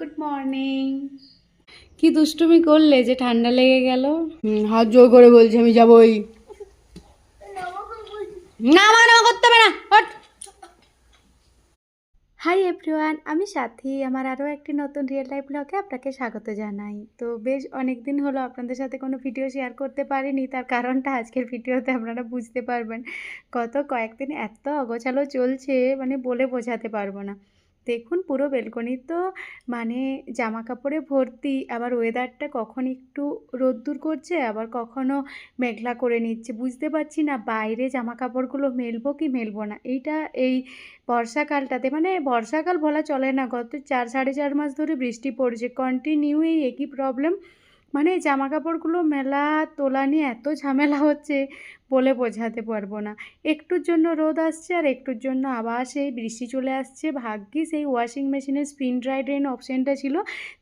Good morning কি দুষ্টুমি করলে যে ঠান্ডা লেগে গেল? হাত জোর করে বলছি আমি যাবই। না মানা করতে হবে না হট হাই এভরিওয়ান আমি সাথী। আমার আরও একটি নতুন রিয়েল লাইফ ব্লগে আপনাকে স্বাগত জানাই। তো বেশ অনেক দিন হলো আপনাদের সাথে কোনো ভিডিও শেয়ার করতে পারিনি তার কারণটা আজকের ভিডিওতে আপনারা বুঝতে পারবেন। গত কয়েকদিন এত অগোছালো চলছে মানে বলে বোঝাতে পারব না। দেখুন পুরো বেলকনি তো মানে জামা কাপড়ে ভর্তি, আবার ওয়েদারটা কখন একটু রোদ্দুর করছে, আবার কখনো মেঘলা করে নিচ্ছে, বুঝতে পারছি না বাইরে জামা কাপড়গুলো মেলবো কি মেলবো না। এইটা এই বর্ষাকালটাতে মানে বর্ষাকাল বলা চলে না, গত চার, সাড়ে চার মাস ধরে বৃষ্টি পড়ছে কন্টিনিউ এই একই প্রবলেম মানে জামা কাপড়গুলো মেলা তোলা নিয়ে এত ঝামেলা হচ্ছে বলে বোঝাতে পারব না। একটুর জন্য রোদ আসছে আর একটুর জন্য আবার সেই বৃষ্টি চলে আসছে। ভাগ্যি সেই ওয়াশিং মেশিনের স্পিন ড্রাই ড্রেন অপশানটা ছিল।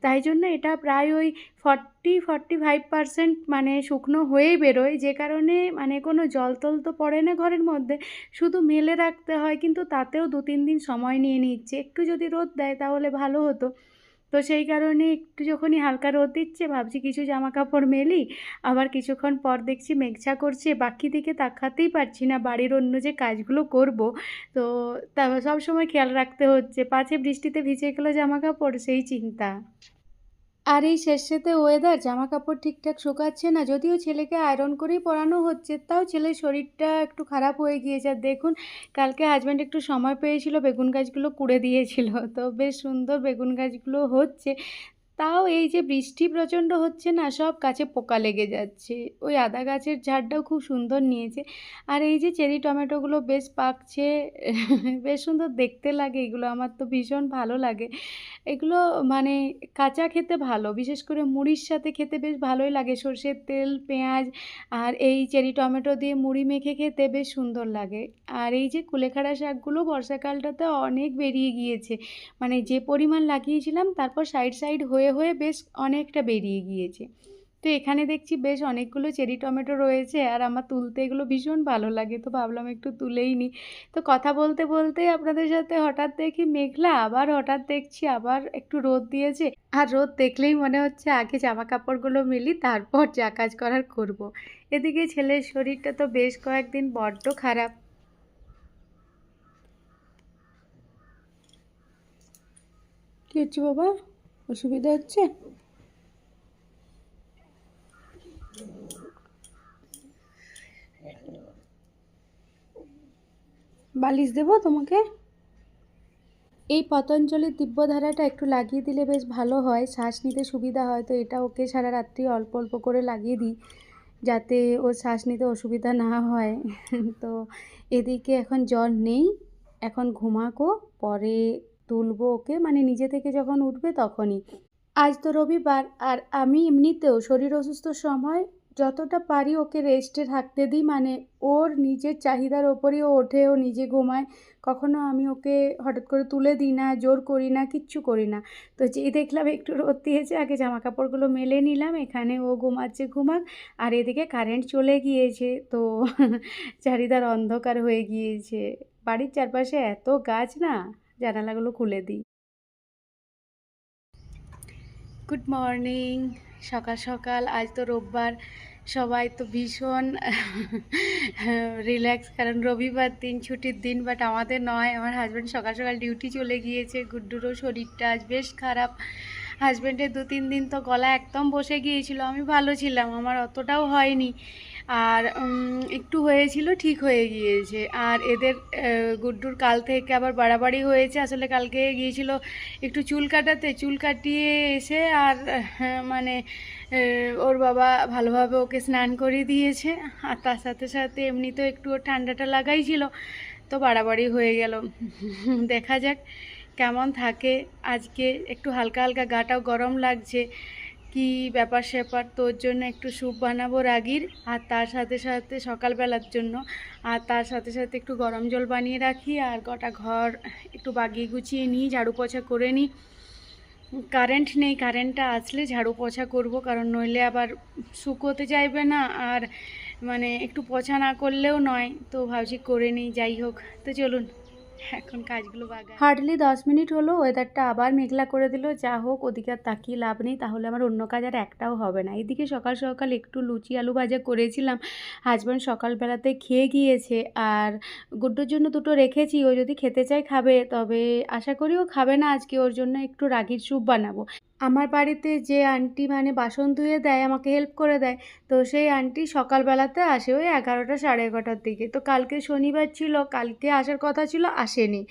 তাই জন্য এটা প্রায় ওই ফর্টি ফর্টি ফাইভ পারসেন্ট মানে শুকনো হয়েই বেরোয়। যে কারণে মানে কোনো জল টল তো পড়ে না ঘরের মধ্যে। শুধু মেলে রাখতে হয়, কিন্তু তাতেও দু তিন দিন সময় নিয়ে নিচ্ছে। একটু যদি রোদ দেয় তাহলে ভালো হতো। তো সেই কারণে একটু যখনই হালকা রোদ দিচ্ছে, ভাবছি কিছু জামা কাপড় মেলি, আবার কিছুক্ষণ পর দেখছি মেঘছা করছে, বাকি দিকে তাকাতেই পারছি না বাড়ির অন্য যে কাজগুলো করব। তো সব সময় খেয়াল রাখতে হচ্ছে, পাছে বৃষ্টিতে ভিজে গেলো জামা কাপড় সেই চিন্তা। আর এই শেষেতে ওয়েদার জামা কাপড় ঠিকঠাক শুকাচ্ছে না, যদিও ছেলেকে আয়রন করেই পরানো হচ্ছে, তাও ছেলের শরীরটা একটু খারাপ হয়ে গিয়েছে। আর দেখুন, কালকে হাজব্যান্ড একটু সময় পেয়েছিল, বেগুন গাছগুলো কুড়ে দিয়েছিল, তো বেশ সুন্দর বেগুন গাছগুলো হচ্ছে। তাও এই যে বৃষ্টি প্রচণ্ড হচ্ছে না, সব গাছে পোকা লেগে যাচ্ছে। ওই আদা গাছের ঝাড়টাও খুব সুন্দর নিয়েছে। আর এই যে চেরি টমেটোগুলো বেশ পাকছে, বেশ সুন্দর দেখতে লাগে, এগুলো আমার তো ভীষণ ভালো লাগে। এগুলো মানে কাঁচা খেতে ভালো, বিশেষ করে মুড়ির সাথে খেতে বেশ ভালোই লাগে। সর্ষের তেল, পেঁয়াজ আর এই চেরি টমেটো দিয়ে মুড়ি মেখে খেতে বেশ সুন্দর লাগে। আর এই যে কুলেখাড়া শাকগুলো বর্ষাকালটাতে অনেক বেরিয়ে গিয়েছে। মানে যে পরিমাণ লাগিয়েছিলাম, তারপর সাইড সাইড হয়ে হয়ে বেশ অনেকটা বেরিয়ে গিয়েছে। তো এখানে দেখছি বেশ অনেকগুলো চেরি টমেটো রয়েছে আর আমার তুলতে এগুলো ভীষণ ভালো লাগে। তো ভাবলাম একটু তুলেই নিই। তো কথা বলতে বলতে আপনাদের সাথে হঠাৎ দেখি মেঘলা, আবার হঠাৎ দেখছি আবার একটু রোদ দিয়েছে। আর রোদ দেখলেই মনে হচ্ছে আগে জামা কাপড়গুলো মিলি, তারপর যা কাজ করার করব। এদিকে ছেলের শরীরটা তো বেশ কয়েকদিন বড্ড খারাপ। কি হচ্ছে বাবা? অসুবিধা হচ্ছে? বালিশ দেবো তোমাকে? এই পতঞ্জলির দিব্যধারাটা একটু লাগিয়ে দিলে বেশ ভালো হয়। শ্বাস নিতে সুবিধা হয়, তো এটা ওকে সারা রাত্রি অল্প অল্প করে লাগিয়ে দিই, যাতে ওর শ্বাস নিতে অসুবিধা না হয়। তো এদিকে এখন জ্বর নেই, এখন ঘুমাকো, পরে তুলবো ওকে? মানে নিজে থেকে যখন উঠবে তখনই। আজ তো রবিবার, আর আমি এমনিতেও শরীর অসুস্থ সময় যতটা পারি ওকে রেস্টে থাকতে দিই মানে ওর নিজের চাহিদার ওপরই ও ওঠে, ও নিজে ঘুমায়। কখনো আমি ওকে হঠাৎ করে তুলে দিই না, জোর করি না, কিচ্ছু করি না। তো যেই দেখলাম একটু রোদ দিয়েছে, আগে জামা কাপড়গুলো মেলে নিলাম, এখানে ও ঘুমাচ্ছে ঘুমাক, আর এদিকে কারেন্ট চলে গিয়েছে, তো চারিদার অন্ধকার হয়ে গিয়েছে। বাড়ির চারপাশে এত গাছ না। জানালাগুলো খুলে দিই। গুড মর্নিং সকাল সকাল। আজ তো রোববার। সবাই তো ভীষণ রিল্যাক্স কারণ রবিবার দিন, ছুটির দিন বাট আমাদের নয়। আমার হাজব্যান্ড সকাল সকাল ডিউটি চলে গিয়েছে। গুড্ডুরও শরীরটা আজ বেশ খারাপ। হাজব্যান্ডের দু তিন দিন তো গলা একদম বসে গিয়েছিল। আমি ভালো ছিলাম। আমার অতটাও হয়নি। আর একটু হয়েছিল, ঠিক হয়ে গিয়েছে। আর এদের গুড্ডুর কাল থেকে আবার বাড়াবাড়ি হয়েছে। আসলে কালকে গিয়েছিল একটু চুল কাটাতে। চুল কাটিয়ে এসে আর মানে ওর বাবা ভালোভাবে ওকে স্নান করিয়ে দিয়েছে। আর তার সাথে সাথে এমনি তো একটু ওর ঠান্ডাটা লাগাই ছিল তো বাড়াবাড়ি হয়ে গেল। দেখা যাক কেমন থাকে। আজকে একটু হালকা হালকা গাটাও গরম লাগছে। কি ব্যাপার স্যাপার? তোর জন্য একটু স্যুপ বানাবো রাগির, আর তার সাথে সাথে সকালবেলার জন্য, আর তার সাথে সাথে একটু গরম জল বানিয়ে রাখি, আর গোটা ঘর একটু বাগিয়ে গুছিয়ে নিই, ঝাড়ু পোছা করে নিই। কারেন্ট নেই, কারেন্টটা আসলে ঝাড়ু পোছা করব, কারণ নইলে আবার শুকোতে চাইবে না, আর মানে একটু পোছা না করলেও নয়, তো ভাবছি করে নিই, যাই হোক। তো চলুন। এখন কাজগুলো বাগান হার্ডলি দশ মিনিট হলো ওয়েদারটা আবার মেঘলা করে দিল, যা হোক, ওদিকে আর তাকিয়ে লাভ নেই, তাহলে আমার অন্য কাজ আর একটাও হবে না। এদিকে সকাল সকাল একটু লুচি আলু ভাজা করেছিলাম হাজব্যান্ড সকালবেলাতে খেয়ে গিয়েছে, আর গুড্ডোর জন্য দুটো রেখেছি, ও যদি খেতে চায় খাবে, তবে আশা করি ও খাবে না, আজকে ওর জন্য একটু রাগির স্যুপ বানাবো। আমার বাড়িতে যে আন্টি মানে বাসন ধুয়ে দেয়, আমাকে হেল্প করে দেয়, তো সেই আন্টি সকালবেলাতে আসে ওই এগারোটা সাড়ে এগারোটার দিকে। তো কালকে শনিবার ছিল, কালকে আসার কথা ছিল, আসেনি।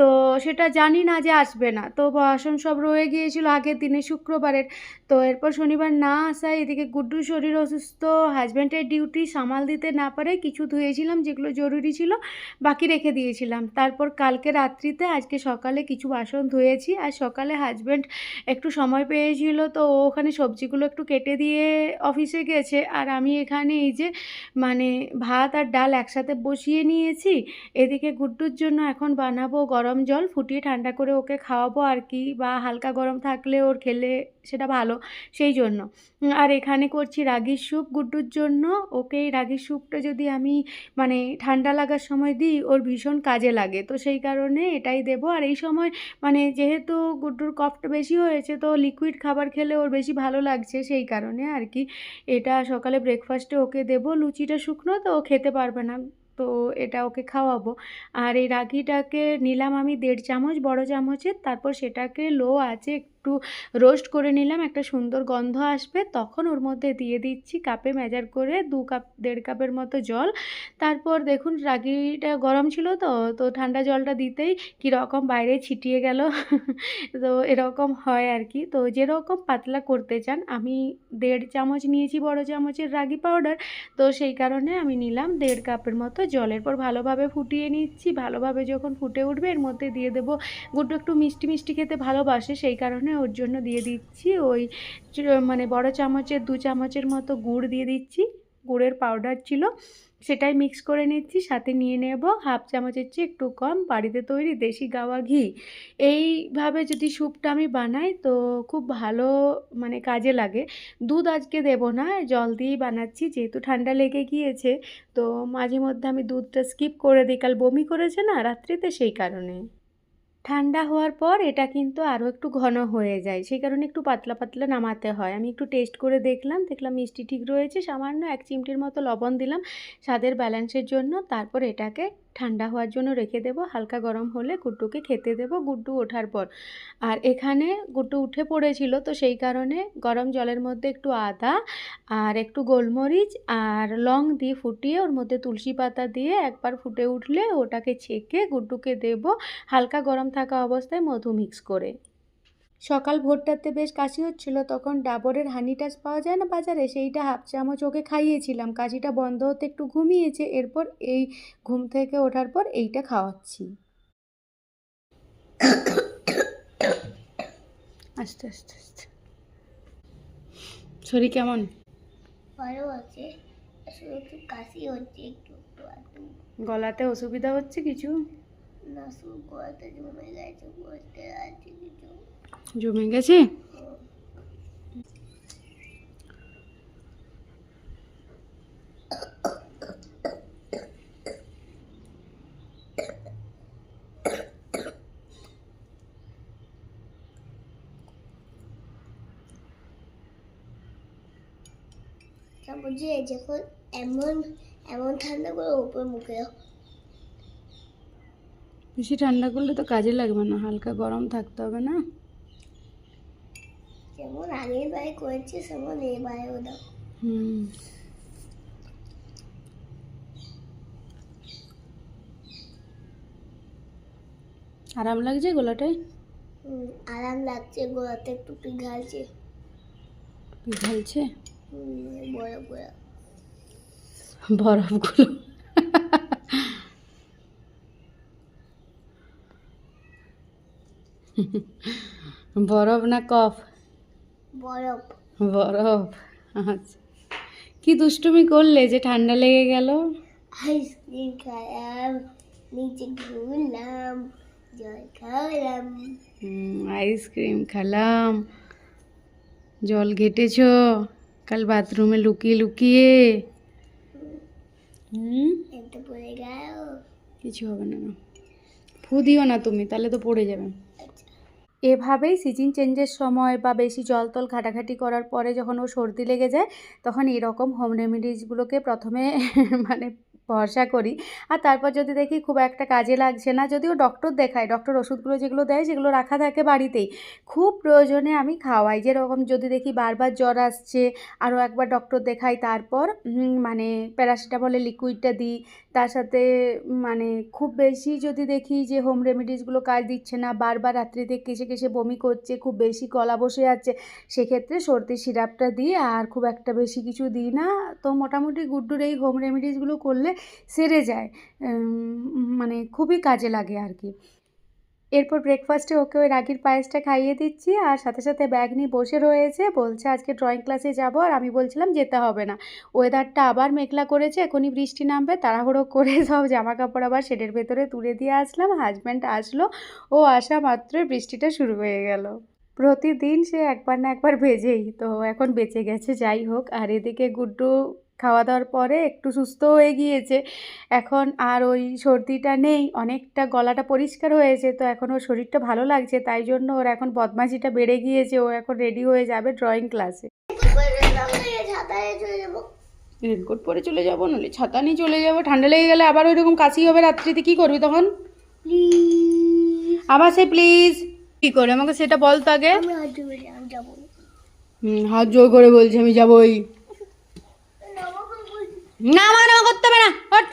তো সেটা জানি না যে আসবে না। তো বাসন সব রয়ে গিয়েছিল আগের দিনে শুক্রবারের। তো এরপর শনিবার না আসায় এদিকে গুড্ডুর শরীর অসুস্থ, হাজব্যান্ডের ডিউটি সামাল দিতে না পারে কিছু ধুয়েছিলাম যেগুলো জরুরি ছিল, বাকি রেখে দিয়েছিলাম। তারপর কালকে রাত্রিতে আজকে সকালে কিছু বাসন ধুয়েছি আর সকালে হাজব্যান্ড একটু সময় পেয়েছিল তো ওখানে সবজিগুলো একটু কেটে দিয়ে অফিসে গেছে। আর আমি এখানে এই যে মানে ভাত আর ডাল একসাথে বসিয়ে নিয়েছি, এদিকে গুড্ডুর জন্য এখন বানাবো গরম জল ফুটিয়ে ঠান্ডা করে ওকে খাওয়াবো আর কি, বা হালকা গরম থাকলে ওর খেলে সেটা ভালো, সেই জন্য। আর এখানে করছি রাগির স্যুপ গুড্ডুর জন্য। ওকে এই রাগির স্যুপটা যদি আমি মানে ঠান্ডা লাগার সময় দিই, ওর ভীষণ কাজে লাগে। তো সেই কারণে এটাই দেবো। আর এই সময় মানে যেহেতু গুড্ডুর কফটা বেশি হয়েছে, তো লিকুইড খাবার খেলে ওর বেশি ভালো লাগছে, সেই কারণে আর কি। এটা সকালে ব্রেকফাস্টে ওকে দেবো। লুচিটা শুকনো, তো ও খেতে পারবে না। তো এটা ওকে খাওয়াবো। আর এই রাগিটাকে নিলাম আমি দেড় চামচ, বড় চামচের, তারপর সেটাকে লো আছে একটু রোস্ট করে নিলাম, একটা সুন্দর গন্ধ আসবে। তখন ওর মধ্যে দিয়ে দিচ্ছি কাপে মেজার করে দু কাপ, দেড় কাপের মতো জল। তারপর দেখুন রাগিটা গরম ছিল তো তো ঠান্ডা জলটা দিতেই কীরকম বাইরে ছিটিয়ে গেল। তো এরকম হয় আর কি। তো যেরকম পাতলা করতে চান, আমি দেড় চামচ নিয়েছি বড় চামচের রাগি পাউডার তো সেই কারণে আমি নিলাম দেড় কাপের মতো জলের পর ভালোভাবে ফুটিয়ে নিচ্ছি। ভালোভাবে যখন ফুটে উঠবে, এর মধ্যে দিয়ে দেবো। গুড্ডু একটু মিষ্টি মিষ্টি খেতে ভালোবাসে, সেই কারণে ওর জন্য দিয়ে দিচ্ছি ওই মানে বড় চামচের, দু চামচের মতো গুড় দিয়ে দিচ্ছি। গুড়ের পাউডার ছিল, সেটাই মিক্স করে নিচ্ছি, সাথে নিয়ে নেব হাফ চামচের চেয়ে একটু কম, বাড়িতে তৈরি দেশি গাওয়া ঘি। এইভাবে যদি স্যুপটা আমি বানাই তো খুব ভালো মানে কাজে লাগে। দুধ আজকে দেবো না, জল দিয়েই বানাচ্ছি, যেহেতু ঠান্ডা লেগে গিয়েছে, তো মাঝে মধ্যে আমি দুধটা স্কিপ করে দিই কাল বমি করেছে না, রাত্রিতে সেই কারণে। ঠান্ডা হওয়ার পর এটা কিন্তু আরও একটু ঘন হয়ে যায়। সেই কারণে একটু পাতলা পাতলা নামাতে হয়। আমি একটু টেস্ট করে দেখলাম দেখলাম মিষ্টি ঠিক রয়েছে, সামান্য এক চিমটির মতো লবণ দিলাম, স্বাদের ব্যালেন্সের জন্য। তারপর এটাকে ঠান্ডা হওয়ার জন্য রেখে দেব। হালকা গরম হলে গুড্ডুকে খেতে দেব, গুড্ডু ওঠার পর। আর এখানে গুড্ডু উঠে পড়েছিল তো সেই কারণে গরম জলের মধ্যে একটু আদা আর একটু গোলমরিচ আর লং দিয়ে ফুটিয়ে ওর মধ্যে তুলসী পাতা দিয়ে একবার ফুটে উঠলে ওটাকে ছেঁকে গুড্ডুকে দেব। হালকা গরম থাকা অবস্থায় মধু মিক্স করে। সকাল ভোরটাতে বেশ কাশি হচ্ছিল তখন ডাবরের হানি টাচ পাওয়া যায় না বাজারে? সেইটা হাফ চামচ ওকে খাইয়েছিলাম। কাশিটা বন্ধ হতে একটু ঘুমিয়েছে এরপর এই ঘুম থেকে ওঠার পর এইটা খাওয়াচ্ছি। আস্তে আস্তে আস্তে। শরীর কেমন? ভালো আছে। একটু কাশি হচ্ছে একটু গলাতে অসুবিধা হচ্ছে কিছু? না শুরু করাতে জমে গেছে বলতে আছে কিছু জমে গেছে। বলছি যখন এমন এমন ঠান্ডা করে উপর মুখে বেশি ঠান্ডা করলে তো কাজে লাগবে না হালকা গরম থাকতে হবে না। যেমন আগের বারে করেছে সেমন এবারেও দাও। হুম। আরাম লাগছে গলাটায় আরাম লাগছে গোড়াতে একটু পিঘালছে পিঘালছে বড় বড় বরফগুলো বরফ না কফ? বরফ। বরফ আচ্ছা। কি দুষ্টুমি করলে যে ঠান্ডা লেগে গেল? আইসক্রিম খাইলাম নিচে ঘুরলাম জল খাওয়ালাম আইসক্রিম খেলাম। জল ঘেটেছ কাল বাথরুমে লুকিয়ে লুকিয়ে। হুম? পড়ে গেল। কিছু হবে না না। ফু দিও না তুমি তাহলে তো পড়ে যাবে। এভাবেই সিজন চেঞ্জের সময় বা বেশি জল তল ঘাটাঘাটি করার পরে যখন ও সর্দি লেগে যায়, তখন এরকম হোম রেমেডিসগুলোকে প্রথমে মানে ভরসা করি। আর তারপর যদি দেখি খুব একটা কাজে লাগছে না, যদিও ডক্টর দেখায় ডক্টর ওষুধগুলো যেগুলো দেয় সেগুলো রাখা থাকে বাড়িতেই। খুব প্রয়োজনে আমি খাওয়াই। যেরকম যদি দেখি বারবার জ্বর আসছে, আরও একবার ডক্টর দেখাই, তারপর মানে প্যারাসিটামলের লিকুইডটা দিই। তার সাথে মানে খুব বেশি যদি দেখি যে হোম রেমেডিসগুলো কাজ দিচ্ছে না, বারবার রাত্রিতে কেসে কেসে বমি করছে, খুব বেশি গলা বসে যাচ্ছে, সেক্ষেত্রে সর্দি সিরাপটা দিই। আর খুব একটা বেশি কিছু দিই না। তো মোটামুটি গুড্ডুর এই হোম রেমেডিসগুলো করলে সেরে যায় মানে খুবই কাজে লাগে আর কি। এরপর ব্রেকফাস্টে ওকে ওই রাগির পায়েসটা খাইয়ে দিচ্ছি আর সাথে সাথে ব্যাগ নিয়ে বসে রয়েছে, বলছে, আজকে ড্রয়িং ক্লাসে যাব আর আমি বলছিলাম যেতে হবে না। ওয়েদারটা আবার মেঘলা করেছে, এখনই বৃষ্টি নামবে, তাড়াহুড়ো করে সব জামা কাপড় আবার শেডের ভেতরে তুলে দিয়ে আসলাম। হাজব্যান্ড আসলো, ও আসা মাত্রই বৃষ্টিটা শুরু হয়ে গেল। প্রতিদিন সে একবার না একবার ভেজেই, তো এখন বেঁচে গেছে, যাই হোক। আর এদিকে গুড্ডু খাওয়া দাওয়ার পরে একটু সুস্থ হয়ে গিয়েছে। এখন আর ওই সর্দিটা নেই অনেকটা গলাটা পরিষ্কার হয়েছে তো এখন ওর শরীরটা ভালো লাগছে তাই জন্য ওর এখন বদমাশিটা বেড়ে গিয়েছে ও এখন রেডি হয়ে যাবে ড্রয়িং ক্লাসে ছাতায় চলে যাব রেনকোট পরে চলে যাব নাহলে ছাতা নিয়ে চলে যাব ঠান্ডা লেগে গেলে আবার ওইরকম কাশি হবে রাত্রিতে কি করবি তখন? আবার সে প্লিজ কি করে? আমাকে সেটা বল তো আগে। আমি হাত যাব। হাত জোর করে বলছি আমি যাবোই। না মানে করতে হবে না। হট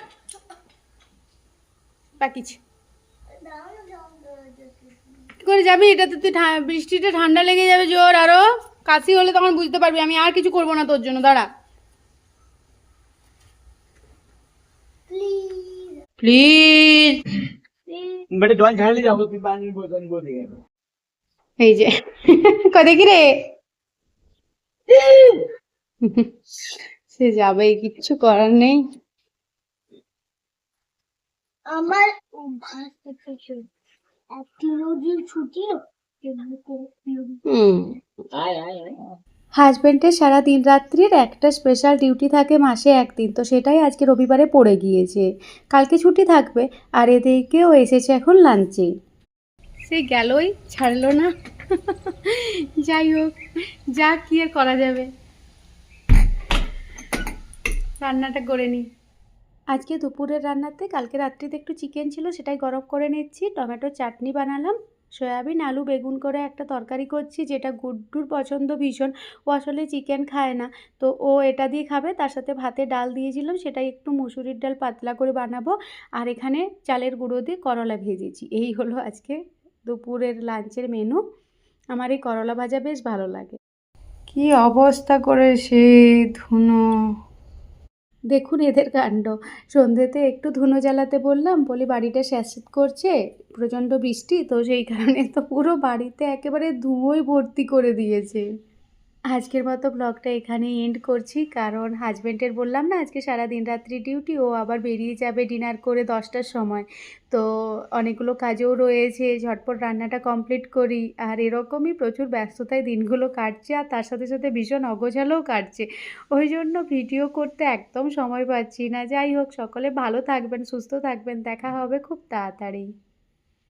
প্যাকিজ কি করে যাবি? এটা তো তুই বৃষ্টিতে ঠান্ডা লেগে যাবে জোর আরও। কাশি হলে তখন বুঝতে পারবি আমি আর কিছু করব না তোর জন্য। দাঁড়া। প্লিজ। এই যে। কদে কি রে। সে যাবে কিচ্ছু করার নেই। আমার অভ্যাস ছুটি হুম। আয় আয় সারা দিন রাত্রির একটা স্পেশাল ডিউটি থাকে মাসে একদিন তো সেটাই আজকে রবিবারে পড়ে গিয়েছে। কালকে ছুটি থাকবে আর এদিকেও এসেছে এখন লাঞ্চে সে গেলই ছাড়লো না। যাই হোক যা কি আর করা যাবে। রান্নাটা করে নিই। আজকে দুপুরের রান্নাতে কালকে রাত্রিতে একটু চিকেন ছিল সেটাই গরম করে নিচ্ছি। টমেটো চাটনি বানালাম। সয়াবিন আলু বেগুন করে একটা তরকারি করছি যেটা গুড্ডুর পছন্দ ভীষণ। ও আসলে চিকেন খায় না। তো ও এটা দিয়ে খাবে তার সাথে ভাতে ডাল দিয়েছিলাম সেটাই একটু মুসুরির ডাল পাতলা করে বানাবো। আর এখানে চালের গুঁড়ো দিয়ে করলা ভেজেছি। এই হলো আজকে দুপুরের লাঞ্চের মেনু আমার এই করলা ভাজা বেশ ভালো লাগে। কি অবস্থা করে সে ধুনো। দেখুন এদের কাণ্ড। সন্ধ্যেতে একটু ধুনো জ্বালাতে বললাম, বলি বাড়িটা শেষ করছে, প্রচণ্ড বৃষ্টি, তো সেই কারণে তো পুরো বাড়িতে একেবারে ধুঁয়োই ভর্তি করে দিয়েছে। আজকের মতো ব্লগটা এখানে এন্ড করছি। কারণ হাজব্যান্ডের বললাম না, আজকে সারা দিন রাত্রি ডিউটি ও আবার বেরিয়ে যাবে ডিনার করে দশটার সময়। তো অনেকগুলো কাজও রয়েছে, ঝটপট রান্নাটা কমপ্লিট করি। আর এরকমই প্রচুর ব্যস্ততায় দিনগুলো কাটছে, আর তার সাথে সাথে ভীষণ অগোছালোও কাটছে। ওই জন্য ভিডিও করতে একদম সময় পাচ্ছি না। যাই হোক, সকলে ভালো থাকবেন, সুস্থ থাকবেন। দেখা হবে খুব তাড়াতাড়ি।